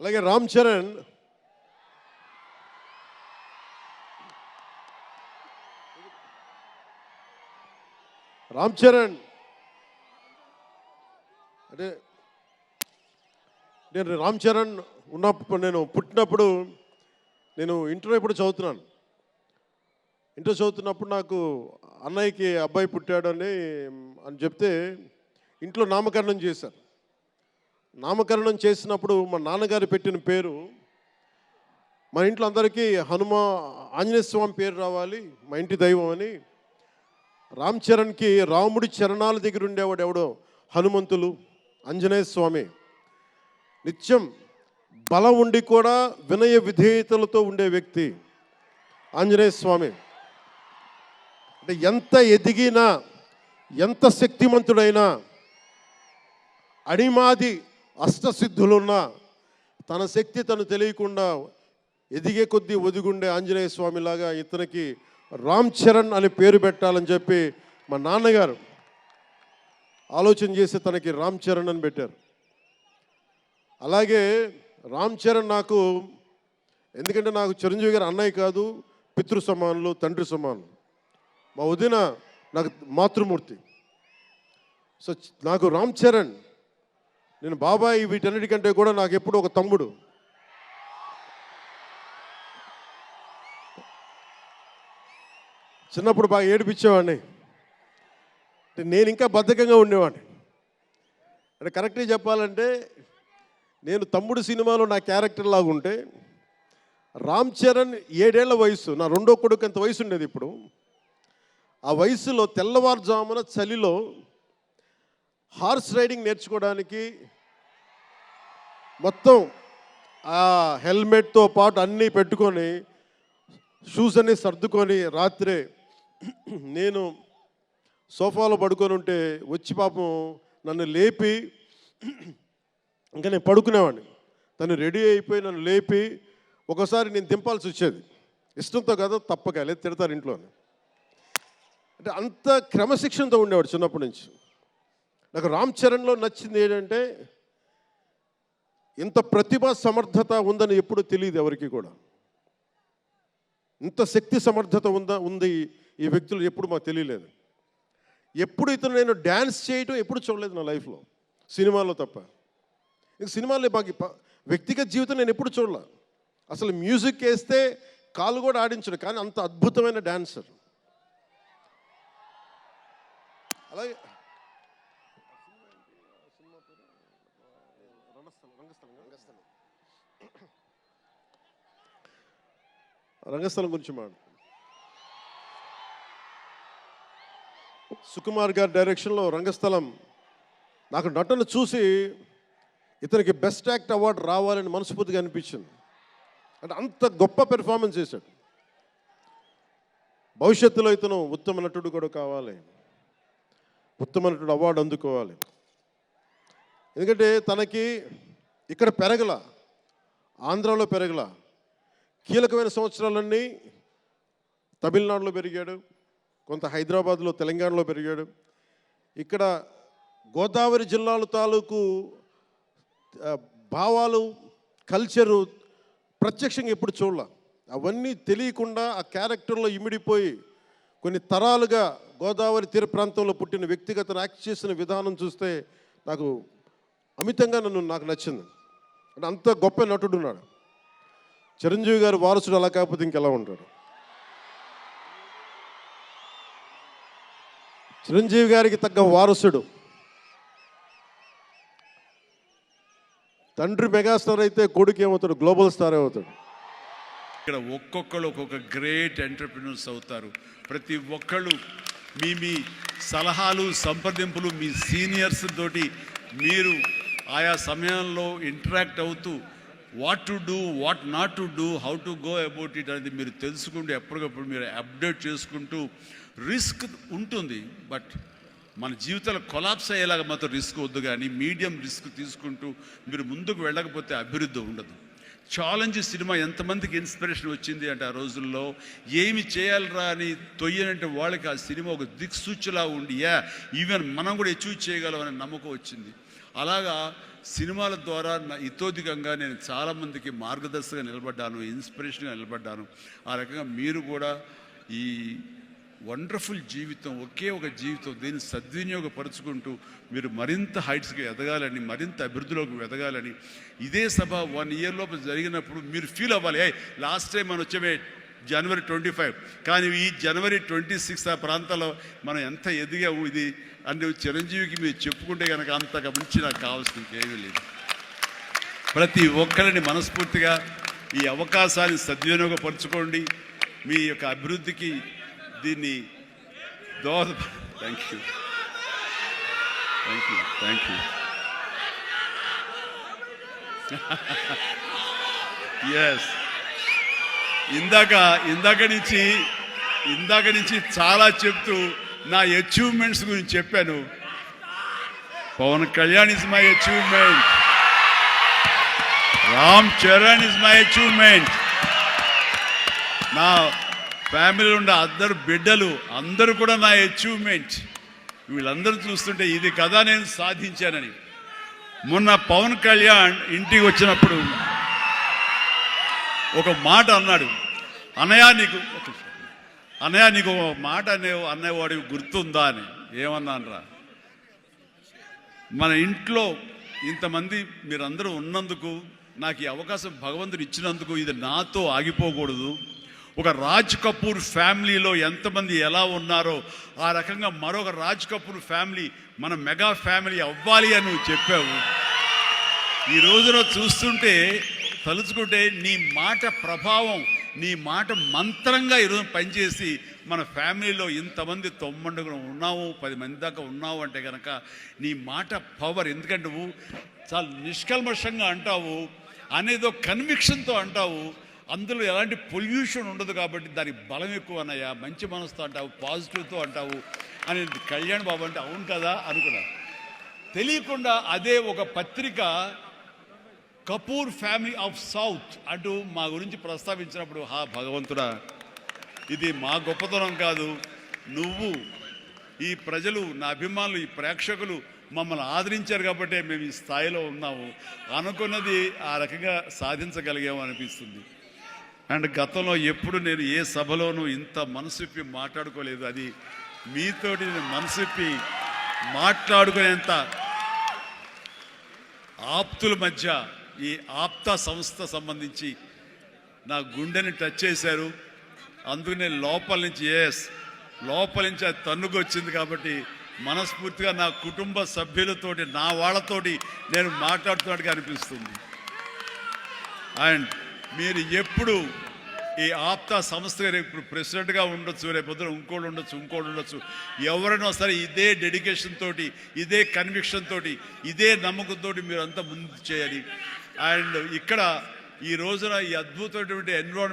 అలాగే రామ్ చరణ్. రామ్ చరణ్. అంటే నేను రామ్ చరణ్ ఉన్నప్పుడు నేను పుట్టినప్పుడు నేను ఇంటర్ ఇప్పుడు చదువుతున్నాను. ఇంటర్ చదువుతున్నప్పుడు నాకు అన్నయ్యకి అబ్బాయి పుట్టాడని అని చెప్తే ఇంట్లో నామకరణం చేశారు. నామకరణం చేసినప్పుడు మా నాన్నగారు పెట్టిన పేరు మా ఇంట్లో అందరికీ హనుమ ఆంజనేయ స్వామి పేరు రావాలి మా ఇంటి దైవం అని. రామ్ చరణ్కి రాముడి చరణాల దగ్గర ఉండేవాడు ఎవడో? హనుమంతులు ఆంజనేయ స్వామి. నిత్యం బలం ఉండి కూడా వినయ విధేయతలతో ఉండే వ్యక్తి ఆంజనేయ స్వామి. అంటే ఎంత ఎదిగినా ఎంత శక్తిమంతుడైనా అడిమాది అష్టసిద్ధులున్న తన శక్తి తను తెలియకుండా ఎదిగే కొద్దీ ఒదిగుండే ఆంజనేయ స్వామిలాగా ఇతనికి రామ్ చరణ్ అని పేరు పెట్టాలని చెప్పి మా నాన్నగారు ఆలోచన చేసి తనకి రామ్ చరణ్ అని పెట్టారు. అలాగే రామ్ చరణ్ నాకు ఎందుకంటే నాకు చిరంజీవి గారు అన్నయ్య కాదు పితృ సమానులు తండ్రి సమానులు. మా వదిన నాకు మాతృమూర్తి. సో నాకు రామ్ చరణ్ నేను బాబాయ్ వీటన్నిటికంటే కూడా నాకు ఎప్పుడు ఒక తమ్ముడు. చిన్నప్పుడు బాగా ఏడిపించేవాడిని. నేను ఇంకా బద్ధకంగా ఉండేవాడిని. అంటే కరెక్ట్గా చెప్పాలంటే నేను తమ్ముడు సినిమాలో నా క్యారెక్టర్ లాగా ఉంటే రామ్ చరణ్ ఏడేళ్ళ వయసు నా రెండో కొడుకు అంత వయసు ఉండేది ఇప్పుడు. ఆ వయసులో తెల్లవారుజామున చలిలో హార్స్ రైడింగ్ నేర్చుకోవడానికి మొత్తం ఆ హెల్మెట్తో పాటు అన్నీ పెట్టుకొని షూస్ అన్నీ సర్దుకొని రాత్రే నేను సోఫాలో పడుకొని ఉంటే వచ్చి పాపం నన్ను లేపి ఇంకా నేను పడుకునేవాడిని. తను రెడీ అయిపోయి నన్ను లేపి ఒకసారి నేను దింపాల్సి వచ్చేది. ఇష్టంతో కదా తప్పక లేదు తిడతారు ఇంట్లోనే. అంటే అంత క్రమశిక్షణతో ఉండేవాడు చిన్నప్పటి నుంచి. నాకు రామ్ చరణ్లో నచ్చింది ఏంటంటే ఇంత ప్రతిభ సమర్థత ఉందని ఎప్పుడు తెలియదు ఎవరికి కూడా. ఇంత శక్తి సమర్థత ఉందా ఉంది ఈ వ్యక్తులు ఎప్పుడు మాకు తెలియలేదు. ఎప్పుడు ఇతను నేను డ్యాన్స్ చేయటం ఎప్పుడు చూడలేదు నా లైఫ్లో సినిమాలో తప్ప. ఇంక సినిమాలో మాకు వ్యక్తిగత జీవితం నేను ఎప్పుడు చూడలే. అసలు మ్యూజిక్ వేస్తే కాలు కూడా ఆడించడు కానీ అంత అద్భుతమైన డాన్సర్. అలాగే రంగస్థలం గురించి మాట సుకుమార్ గారి డైరెక్షన్లో రంగస్థలం నాకు నటన చూసి ఇతనికి బెస్ట్ యాక్ట్ అవార్డు రావాలని మనస్ఫూర్తిగా అనిపించింది. అంటే అంత గొప్ప పెర్ఫార్మెన్స్ చేశాడు. భవిష్యత్తులో ఇతను ఉత్తమ నటుడు కూడా కావాలి. ఉత్తమ నటుడు అవార్డు అందుకోవాలి. ఎందుకంటే తనకి ఇక్కడ పెరగల ఆంధ్రాలో పెరగల కీలకమైన సంవత్సరాలన్నీ తమిళనాడులో పెరిగాడు కొంత హైదరాబాద్లో తెలంగాణలో పెరిగాడు. ఇక్కడ గోదావరి జిల్లాల తాలూకు భావాలు కల్చరు ప్రత్యక్షంగా ఎప్పుడు చూడాల. అవన్నీ తెలియకుండా ఆ క్యారెక్టర్లో ఇమిడిపోయి కొన్ని తరాలుగా గోదావరి తీర ప్రాంతంలో పుట్టిన వ్యక్తిగత యాక్ట్ చేసిన విధానం చూస్తే నాకు అమితంగా నన్ను నాకు నచ్చింది. అంటే అంత గొప్ప నటుడు ఉన్నాడు. చిరంజీవి గారు వారసుడు అలా కాకపోతే ఇంకెలా ఉంటాడు? చిరంజీవి గారికి తగ్గ వారసుడు. తండ్రి మెగాస్టార్ అయితే కొడుకు ఏమవుతాడు? గ్లోబల్ స్టార్ అవుతాడు. ఇక్కడ ఒక్కొక్కరు ఒక్కొక్క గ్రేట్ ఎంటర్ప్రినర్స్ అవుతారు. ప్రతి ఒక్కళ్ళు మీ మీ సలహాలు సంప్రదింపులు మీ సీనియర్స్ తోటి మీరు ఆయా సమయంలో ఇంటరాక్ట్ అవుతూ what to do what not to do how to go about it అనేది మీరు తెలుసుకుంటూ ఎప్పటికప్పుడు మీరు అప్డేట్ చేసుకుంటూ రిస్క్ ఉంటుంది. బట్ మన జీవితాలు కొలాప్స్ అయ్యేలాగా మాత్రం రిస్క్ వద్దు కానీ మీడియం రిస్క్ తీసుకుంటూ మీరు ముందుకు వెళ్ళకపోతే అభివృద్ధి ఉండదు. ఛాలెంజ్ సినిమా ఎంతమందికి ఇన్స్పిరేషన్ వచ్చింది అంటే ఆ రోజుల్లో ఏమి చేయాలరా అని తొయ్యనంటే వాళ్ళకి ఆ సినిమా ఒక దిక్సూచిలా ఉండి యా ఈవెన్ మనం కూడా అచీవ్ చేయగలం అనే నమ్మకం వచ్చింది. అలాగా సినిమాల ద్వారా నా ఇతోధికంగా నేను చాలామందికి మార్గదర్శకంగా నిలబడ్డాను ఇన్స్పిరేషన్గా నిలబడ్డాను. ఆ రకంగా మీరు కూడా ఈ వండర్ఫుల్ జీవితం ఒకే ఒక జీవితం దీన్ని సద్వినియోగపరుచుకుంటూ మీరు మరింత హైట్స్కి ఎదగాలని మరింత అభివృద్ధిలోకి ఎదగాలని ఇదే సభ వన్ ఇయర్ లోపు జరిగినప్పుడు మీరు ఫీల్ అవ్వాలి. ఏ లాస్ట్ టైం మనం వచ్చామే జనవరి ట్వంటీ ఫైవ్. కానీ ఈ జనవరి ట్వంటీ సిక్స్ ఆ ప్రాంతాల్లో మనం ఎంత ఎదిగాము ఇది అంటే చిరంజీవికి మీరు చెప్పుకుంటే కనుక అంతగా మించి నాకు కావాల్సిన ఏమీ లేదు. ప్రతి ఒక్కరిని మనస్ఫూర్తిగా ఈ అవకాశాన్ని సద్వినియోగపరచుకోండి. మీ యొక్క అభివృద్ధికి దీన్ని దోహద thank you thank you thank you yes ఇందాక ఇందాక నుంచి ఇందాక నుంచి చాలా చెప్తూ నా అచీవ్మెంట్స్ గురించి చెప్పాను. Pawan Kalyan is my achievement Ram Charan is my achievement నా ఫ్యామిలీలో ఉండే అందరు బిడ్డలు అందరూ కూడా నా అచీవ్మెంట్ వీళ్ళందరూ చూస్తుంటే ఇది కదా నేను సాధించానని. మొన్న పవన్ కళ్యాణ్ ఇంటికి వచ్చినప్పుడు ఒక మాట అన్నాడు. అన్నయ్య నీకు అన్నయ్య నీకు ఒక మాట అనే అన్నవాడికి గుర్తుందా అని. ఏమన్నానరా? మన ఇంట్లో ఇంతమంది మీరందరూ ఉన్నందుకు నాకు ఈ అవకాశం భగవంతుడు ఇచ్చినందుకు ఇది నాతో ఆగిపోకూడదు. ఒక రాజ్ కపూర్ ఫ్యామిలీలో ఎంతమంది ఎలా ఉన్నారో ఆ రకంగా మరొక రాజ్ కపూర్ ఫ్యామిలీ మన మెగా ఫ్యామిలీ అవ్వాలి అని నువ్వు చెప్పావు. ఈ రోజున చూస్తుంటే తలుచుకుంటే నీ మాట ప్రభావం నీ మాట మంత్రంగా ఈరోజు పనిచేసి మన ఫ్యామిలీలో ఇంతమంది తొమ్మండుగులు ఉన్నావు పది మంది దాకా ఉన్నావు అంటే కనుక నీ మాట పవర్. ఎందుకంటే నువ్వు చాలా నిష్కల్మషంగా అంటావు అనేదో కన్విక్షన్తో అంటావు అందులో ఎలాంటి పొల్యూషన్ ఉండదు కాబట్టి దానికి బలం ఎక్కువ అన్నయ్య. మంచి మనసుతో అంటావు పాజిటివ్తో అంటావు అని కళ్యాణ్ బాబు అంటే అవును కదా అనుకున్నా తెలియకుండా అదే ఒక పత్రిక కపూర్ ఫ్యామిలీ ఆఫ్ సౌత్ అంటూ మా గురించి ప్రస్తావించినప్పుడు హా భగవంతుడా ఇది మా గొప్పతనం కాదు. నువ్వు ఈ ప్రజలు నా అభిమానులు ఈ ప్రేక్షకులు మమ్మల్ని ఆదరించారు కాబట్టి మేము ఈ స్థాయిలో ఉన్నాము. అనుకున్నది ఆ రకంగా సాధించగలిగాము అనిపిస్తుంది. అండ్ గతంలో ఎప్పుడు నేను ఏ సభలోనూ ఇంత మనసిప్పి మాట్లాడుకోలేదు. అది మీతోటి నేను మనసిప్పి మాట్లాడుకునేంత ఆప్తుల మధ్య ఈ ఆప్త సంస్థ సంబంధించి నా గుండెని టచ్ చేశారు. అందుకు నేను లోపల నుంచి ఎస్ లోపల నుంచి అది తన్నుకు వచ్చింది కాబట్టి మనస్ఫూర్తిగా నా కుటుంబ సభ్యులతోటి నా వాళ్ళతోటి నేను మాట్లాడుతున్నట్టుగా అనిపిస్తుంది. అండ్ మీరు ఎప్పుడు ఈ ఆప్తా సంస్థ రేపు ఇప్పుడు ప్రెసిడెంట్గా ఉండొచ్చు రేపు పొద్దున ఇంకోటి ఉండొచ్చు ఇంకోటి ఉండొచ్చు. ఎవరైనా సరే ఇదే డెడికేషన్ తోటి ఇదే కన్విక్షన్ తోటి ఇదే నమ్మకంతో మీరు అంతా ముందు చేయాలి. అండ్ ఇక్కడ ఈ రోజున ఈ అద్భుతమైనటువంటి ఎన్విరాన్మెంట్